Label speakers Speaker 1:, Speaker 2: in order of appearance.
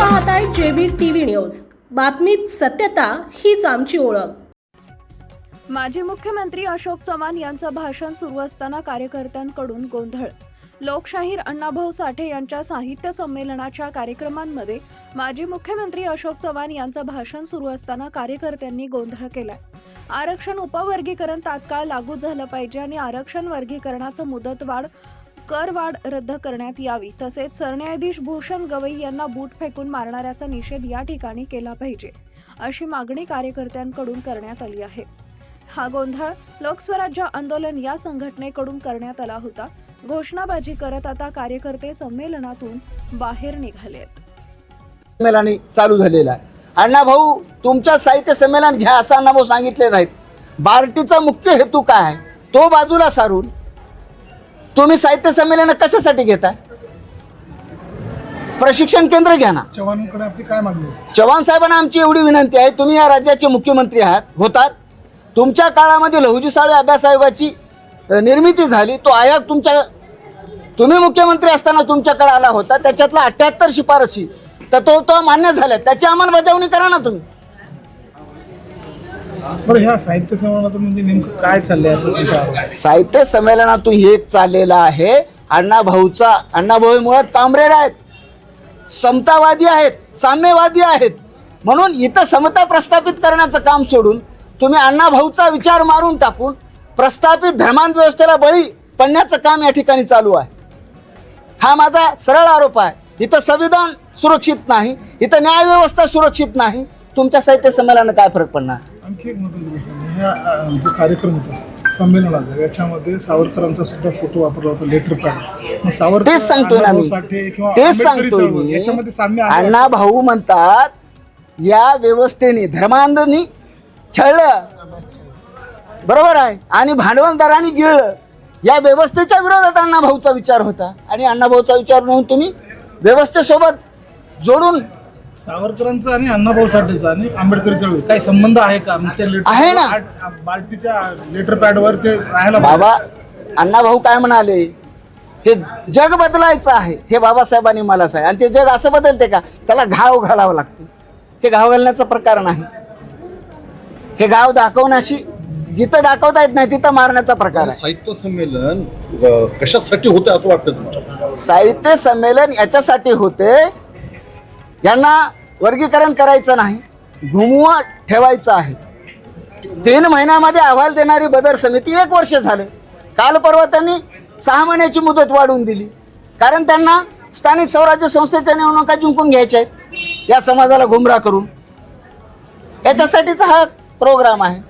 Speaker 1: पाहताय JB TV news. बातमीत सत्यता हीच आमची ओळख.
Speaker 2: माजी मुख्यमंत्री अशोक चव्हाण यांचं भाषण सुरू असताना कार्यकर्त्यांकडून गोंधळ. लोकशाहीर अण्णाभाऊ साठे यांच्या साहित्य संमेलनाच्या कार्यक्रमांमध्ये माजी मुख्यमंत्री अशोक चव्हाण यांचं भाषण सुरू असताना कार्यकर्त्यांनी गोंधळ केलाय. आरक्षण उपवर्गीकरण तात्काळ लागू झालं पाहिजे आणि आरक्षण वर्गीकरणाचं मुदतवाढ करवाढ रद्द करण्यात यावी. तसेच सरन्यायाधीश भूषण गवई यांना बूट फेकून मारणाऱ्याचा निषेध या ठिकाणी केला पाहिजे अशी मागणी कार्यकर्त्यांकडून करण्यात आली आहे. हा गोंधळ लोकस्वराज्य आंदोलन या संघटनेकडून करण्यात आला होता. घोषणाबाजी करत आता कार्यकर्ते संमेलनातून बाहेर निघालेत
Speaker 3: संमेलनी चालू झालेला आहे. अण्णा भाऊ तुमच्या साहित्य संमेलन घ्या असं अण्णा भाऊ सांगितले नाहीत. बार्टीचा मुख्य हेतू काय आहे? तो बाजूला सारून तुम्ही साहित्य संमेलन कशासाठी घेताय? प्रशिक्षण केंद्र घ्या ना.
Speaker 4: चव्हाणांकडे आपली काय मागणी आहे?
Speaker 3: चव्हाण साहेबांना आमची एवढी विनंती आहे तुम्ही या राज्याचे मुख्यमंत्री आहात होतात. तुमच्या काळामध्ये लहुजी साळे अभ्यास आयोगाची अ, निर्मिती झाली तो आयोग तुमच्या तुम्ही मुख्यमंत्री असताना तुमच्याकडे आला होता त्याच्यातला अठ्याहत्तर शिफारसी तर तो तो मान्य झाल्या त्याची अंमलबजावणी करा ना तुम्ही.
Speaker 4: बरं ह्या साहित्य संमेलनातून म्हणजे नेमकं काय चाललंय असं तुमच्या आहे?
Speaker 3: साहित्य संमेलनातून हे एक चाललेलं आहे. अण्णा भाऊचा अण्णा भाऊ मुळात कामरेड आहेत. समतावादी आहेत साम्यवादी आहेत. म्हणून इथं समता प्रस्थापित करण्याचं काम सोडून तुम्ही अण्णा भाऊचा विचार मारून टाकून प्रस्थापित धर्मांत व्यवस्थेला बळी पडण्याचं काम या ठिकाणी चालू आहे. हा माझा सरळ आरोप आहे. इथं संविधान सुरक्षित नाही इथं न्यायव्यवस्था सुरक्षित नाही. तुमच्या साहित्य संमेलनानं काय फरक पडणार?
Speaker 4: आणखी एक महत्त्वाची गोष्ट म्हणजे ह्या जो कार्यक्रम होता संमेलनाचा याच्यामध्ये सावरकरांचा सुद्धा फोटो वापरला होता लेटर पॅड मग सावरकर
Speaker 3: तेच सांगतोय ना
Speaker 4: अण्णाभाऊ
Speaker 3: मी.
Speaker 4: साठे किंवा
Speaker 3: तेच
Speaker 4: आंबेडकरी
Speaker 3: सांगतोय
Speaker 4: चळवळ
Speaker 3: मी.
Speaker 4: याच्यामध्ये साम्य आहे.
Speaker 3: अण्णा भाऊ म्हणतात या व्यवस्थेने धर्मांधनी छळलं. बरोबर आहे. आणि भांडवलदारांनी गिळलं. या व्यवस्थेच्या विरोधात अण्णा भाऊचा विचार होता. आणि अण्णा भाऊचा विचार म्हणून तुम्ही व्यवस्थेसोबत जोडून
Speaker 4: सावरकरांचा आणि अण्णाभाऊ साठेचा आणि आंबेडकरी चळवळ काही संबंध आहे का? मग त्या लेटर
Speaker 3: आहे ना.
Speaker 4: बार्टीच्या लेटर पॅडवर ते राहायला
Speaker 3: बाबा अण्णा भाऊ काय म्हणाले? हे जग बदलायचं आहे हे बाबासाहेबांनी मला सांग. आणि ते जग असं बदलते का? त्याला घाव घालावं लागते. हे घाव घालण्याचा प्रकार नाही. हे गाव दाखवण्याशी जिथं दाखवता येत नाही तिथं मारण्याचा प्रकार आहे.
Speaker 5: साहित्य संमेलन अ, कशासाठी होतं असं वाटतं तुम्हाला?
Speaker 3: साहित्य संमेलन याच्यासाठी होते यांना वर्गीकरण करायचं नाही घुमवा ठेवायचं आहे. तीन महिन्यामध्ये अहवाल देणारी बदर समिती एक वर्ष झालं. काल परवा त्यांनी सहा महिन्याची मुदत वाढवून दिली. कारण त्यांना स्थानिक स्वराज्य संस्थेच्या निवडणुका जिंकून घ्यायच्या आहेत. या समाजाला गुमराह करून. याच्यासाठीचा हा प्रोग्राम आहे.